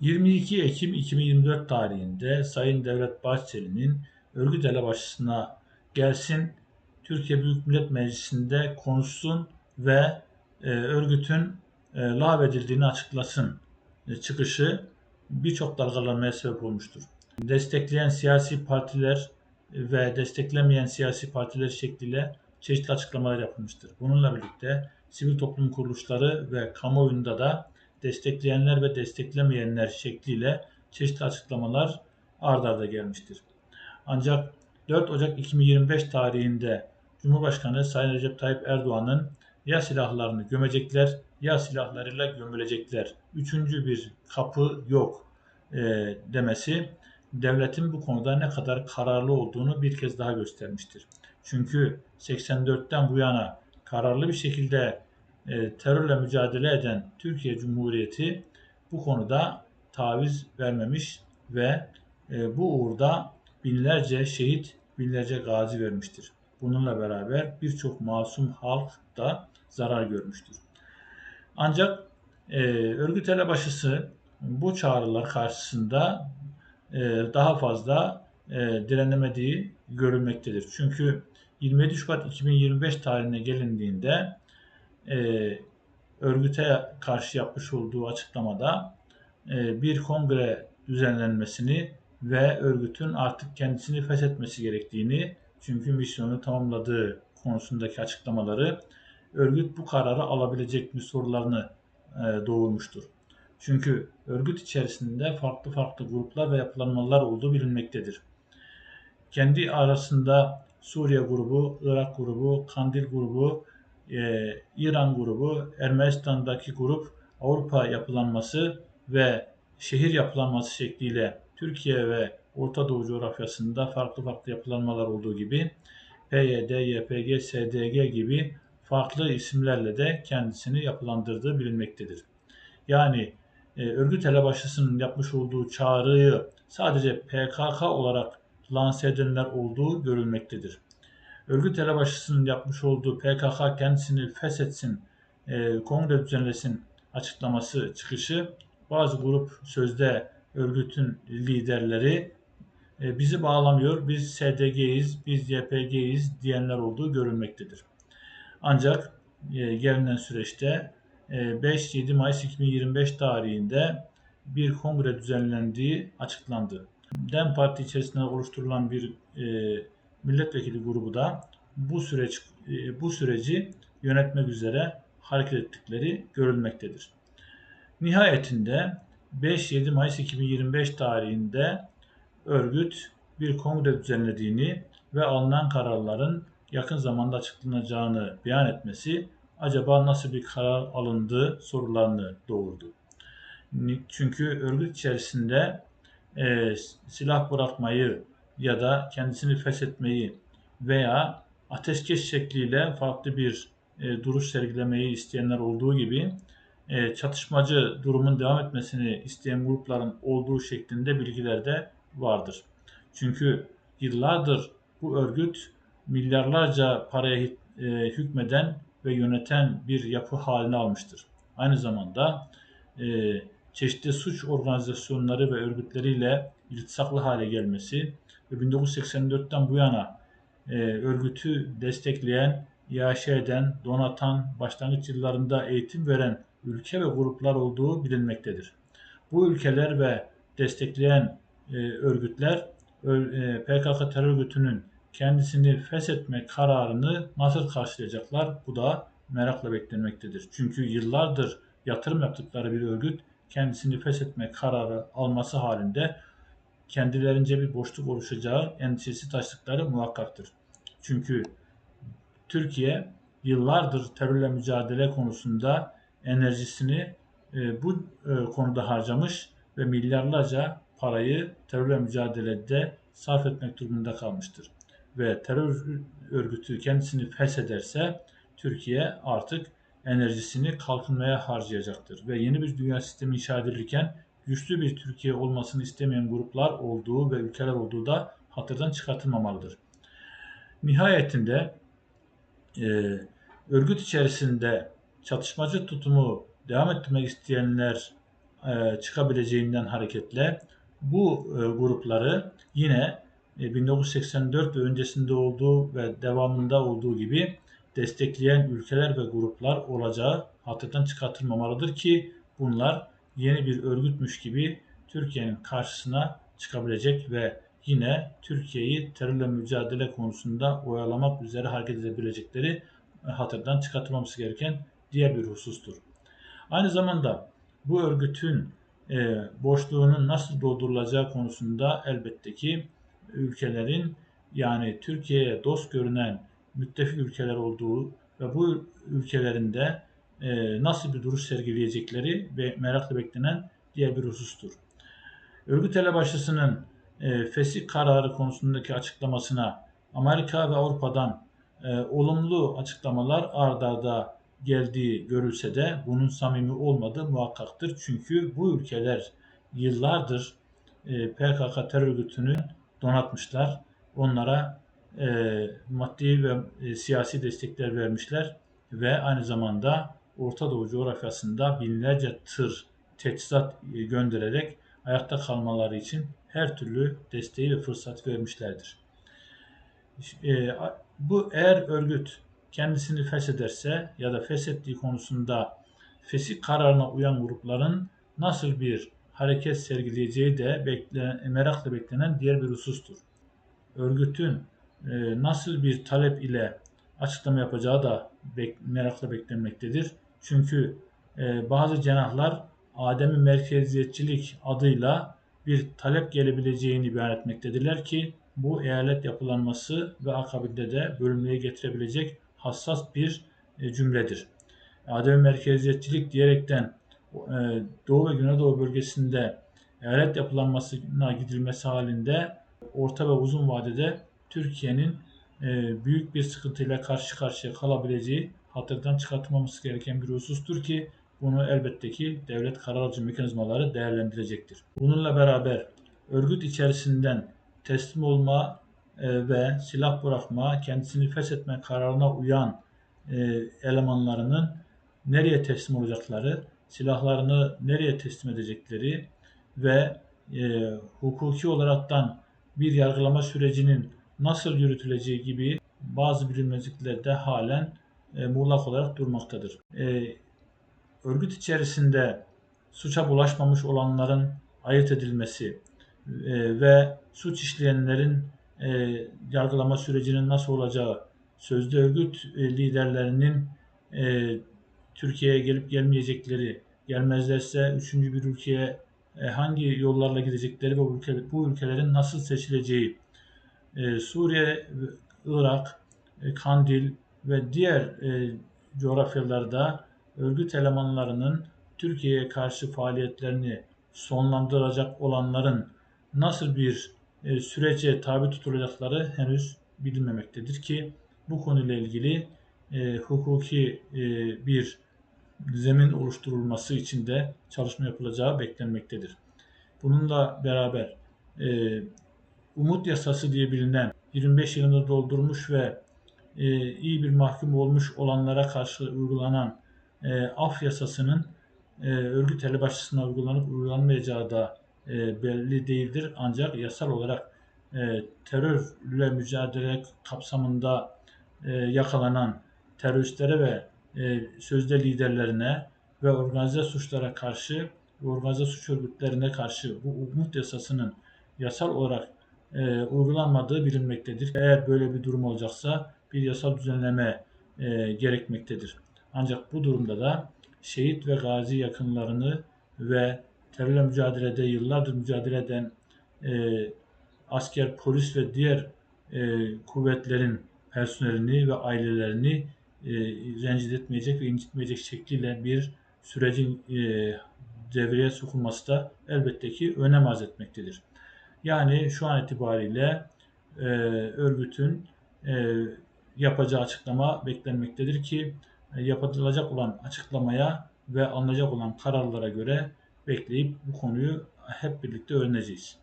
22 Ekim 2024 tarihinde Sayın Devlet Bahçeli'nin örgüt elebaşısına gelsin Türkiye Büyük Millet Meclisi'nde konuşsun ve e, örgütün e, lağvedildiğini açıklasın e, çıkışı birçok dalgalanmaya sebep olmuştur. Destekleyen siyasi partiler ve desteklemeyen siyasi partiler şekliyle çeşitli açıklamalar yapılmıştır. Bununla birlikte sivil toplum kuruluşları ve kamuoyunda da destekleyenler ve desteklemeyenler şekliyle çeşitli açıklamalar ard arda gelmiştir. Ancak 4 Ocak 2025 tarihinde Cumhurbaşkanı Sayın Recep Tayyip Erdoğan'ın ya silahlarını gömecekler ya silahlarıyla gömülecekler. Üçüncü bir kapı yok e, demesi devletin bu konuda ne kadar kararlı olduğunu bir kez daha göstermiştir. Çünkü 84'ten bu yana kararlı bir şekilde e, terörle mücadele eden Türkiye Cumhuriyeti bu konuda taviz vermemiş ve e, bu uğurda binlerce şehit, binlerce gazi vermiştir. Bununla beraber birçok masum halk da zarar görmüştür. Ancak e, örgüt elebaşısı bu çağrılar karşısında e, daha fazla e, direnemediği görülmektedir. Çünkü 27 Şubat 2025 tarihine gelindiğinde e, örgüte karşı yapmış olduğu açıklamada e, bir kongre düzenlenmesini ve örgütün artık kendisini feshetmesi gerektiğini çünkü misyonu tamamladığı konusundaki açıklamaları örgüt bu kararı alabilecek mi sorularını e, doğurmuştur. Çünkü örgüt içerisinde farklı farklı gruplar ve yapılanmalar olduğu bilinmektedir. Kendi arasında Suriye grubu, Irak grubu, Kandil grubu, e, İran grubu, Ermenistan'daki grup, Avrupa yapılanması ve şehir yapılanması şekliyle Türkiye ve Orta Doğu coğrafyasında farklı farklı yapılanmalar olduğu gibi PYD, YPG, SDG gibi farklı isimlerle de kendisini yapılandırdığı bilinmektedir. Yani e, örgüt elebaşısının yapmış olduğu çağrıyı sadece PKK olarak lanse edenler olduğu görülmektedir. Örgüt elebaşısının yapmış olduğu PKK kendisini feshetsin, e, kongre düzenlesin açıklaması çıkışı bazı grup sözde örgütün liderleri e, bizi bağlamıyor, biz SDG'yiz, biz YPG'yiz diyenler olduğu görülmektedir. Ancak e, gelinen süreçte 5-7 Mayıs 2025 tarihinde bir kongre düzenlendiği açıklandı. DEM Parti içerisinde oluşturulan bir e, milletvekili grubu da bu süreç e, bu süreci yönetmek üzere hareket ettikleri görülmektedir. Nihayetinde 5-7 Mayıs 2025 tarihinde örgüt bir kongre düzenlediğini ve alınan kararların yakın zamanda açıklanacağını beyan etmesi acaba nasıl bir karar alındı sorularını doğurdu. Çünkü örgüt içerisinde e, silah bırakmayı ya da kendisini feshetmeyi veya ateşkes şekliyle farklı bir e, duruş sergilemeyi isteyenler olduğu gibi e, çatışmacı durumun devam etmesini isteyen grupların olduğu şeklinde bilgiler de vardır. Çünkü yıllardır bu örgüt milyarlarca paraya e, hükmeden ve yöneten bir yapı haline almıştır. Aynı zamanda e, çeşitli suç organizasyonları ve örgütleriyle iltisaklı hale gelmesi ve 1984'ten bu yana e, örgütü destekleyen, iaşe eden, donatan, başlangıç yıllarında eğitim veren ülke ve gruplar olduğu bilinmektedir. Bu ülkeler ve destekleyen e, örgütler e, PKK terör örgütünün kendisini feshetme kararını nasıl karşılayacaklar? Bu da merakla beklenmektedir. Çünkü yıllardır yatırım yaptıkları bir örgüt kendisini feshetme kararı alması halinde kendilerince bir boşluk oluşacağı endişesi taşıdıkları muhakkaktır. Çünkü Türkiye yıllardır terörle mücadele konusunda enerjisini e, bu e, konuda harcamış ve milyarlarca parayı terörle mücadelede sarf etmek durumunda kalmıştır. Ve terör örgütü kendisini feshederse Türkiye artık enerjisini kalkınmaya harcayacaktır. Ve yeni bir dünya sistemi inşa edilirken güçlü bir Türkiye olmasını istemeyen gruplar olduğu ve ülkeler olduğu da hatırdan çıkartılmamalıdır. Nihayetinde e, örgüt içerisinde çatışmacı tutumu devam ettirmek isteyenler e, çıkabileceğinden hareketle bu e, grupları yine e, 1984 ve öncesinde olduğu ve devamında olduğu gibi destekleyen ülkeler ve gruplar olacağı hatırdan çıkartılmamalıdır ki bunlar yeni bir örgütmüş gibi Türkiye'nin karşısına çıkabilecek ve yine Türkiye'yi terörle mücadele konusunda oyalamak üzere hareket edebilecekleri hatırdan çıkartılmaması gereken diğer bir husustur. Aynı zamanda bu örgütün e, boşluğunun nasıl doldurulacağı konusunda elbette ki ülkelerin yani Türkiye'ye dost görünen müttefik ülkeler olduğu ve bu ülkelerinde e, nasıl bir duruş sergileyecekleri ve merakla beklenen diğer bir husustur. Örgüt elebaşısının e, fesih kararı konusundaki açıklamasına Amerika ve Avrupa'dan e, olumlu açıklamalar ard arda geldiği görülse de bunun samimi olmadığı muhakkaktır. Çünkü bu ülkeler yıllardır e, PKK terör örgütünü donatmışlar. Onlara e, maddi ve e, siyasi destekler vermişler ve aynı zamanda Orta Doğu coğrafyasında binlerce tır teçhizat e, göndererek ayakta kalmaları için her türlü desteği ve fırsat vermişlerdir. E, bu eğer örgüt kendisini feshederse ya da feshettiği konusunda fesih kararına uyan grupların nasıl bir hareket sergileyeceği de bekle, merakla beklenen diğer bir husustur. Örgütün e, nasıl bir talep ile açıklama yapacağı da bek, merakla beklenmektedir. Çünkü e, bazı cenahlar Adem'i merkeziyetçilik adıyla bir talep gelebileceğini beyan etmektedirler ki bu eyalet yapılanması ve akabinde de bölünmeye getirebilecek hassas bir e, cümledir. Adem merkeziyetçilik diyerekten e, Doğu ve Güneydoğu bölgesinde eyalet yapılanmasına gidilmesi halinde orta ve uzun vadede Türkiye'nin e, büyük bir sıkıntıyla karşı karşıya kalabileceği hatırdan çıkartılmaması gereken bir husustur ki bunu elbette ki devlet karar alıcı mekanizmaları değerlendirecektir. Bununla beraber örgüt içerisinden teslim olma e, ve silah bırakma, kendisini feshetme kararına uyan e, elemanlarının nereye teslim olacakları, silahlarını nereye teslim edecekleri ve e, hukuki olaraktan bir yargılama sürecinin nasıl yürütüleceği gibi bazı bilinmezlikler de halen e, muğlak olarak durmaktadır. E, örgüt içerisinde suça bulaşmamış olanların ayırt edilmesi e, ve suç işleyenlerin e, yargılama sürecinin nasıl olacağı, sözde örgüt e, liderlerinin e, Türkiye'ye gelip gelmeyecekleri, gelmezlerse üçüncü bir ülkeye e, hangi yollarla gidecekleri ve bu, ülke, bu ülkelerin nasıl seçileceği, e, Suriye, Irak, e, Kandil ve diğer e, coğrafyalarda örgüt elemanlarının Türkiye'ye karşı faaliyetlerini sonlandıracak olanların nasıl bir e, sürece tabi tutulacakları henüz bilinmemektedir ki bu konuyla ilgili e, hukuki e, bir zemin oluşturulması için de çalışma yapılacağı beklenmektedir. Bununla beraber e, umut yasası diye bilinen 25 yılını doldurmuş ve e, iyi bir mahkum olmuş olanlara karşı uygulanan e, af yasasının e, örgüt elebaşısına uygulanıp uygulanmayacağı da e, belli değildir. Ancak yasal olarak e, terörle mücadele kapsamında e, yakalanan teröristlere ve e, sözde liderlerine ve organize suçlara karşı organize suç örgütlerine karşı bu umut yasasının yasal olarak e, uygulanmadığı bilinmektedir. Eğer böyle bir durum olacaksa bir yasal düzenleme e, gerekmektedir. Ancak bu durumda da şehit ve gazi yakınlarını ve terörle mücadelede yıllardır mücadele eden e, asker, polis ve diğer e, kuvvetlerin personelini ve ailelerini e, rencide etmeyecek ve incitmeyecek şekliyle bir sürecin e, devreye sokulması da elbette ki önem arz etmektedir. Yani şu an itibariyle e, örgütün e, yapacağı açıklama beklenmektedir ki e, yapılacak olan açıklamaya ve alınacak olan kararlara göre bekleyip bu konuyu hep birlikte öğreneceğiz.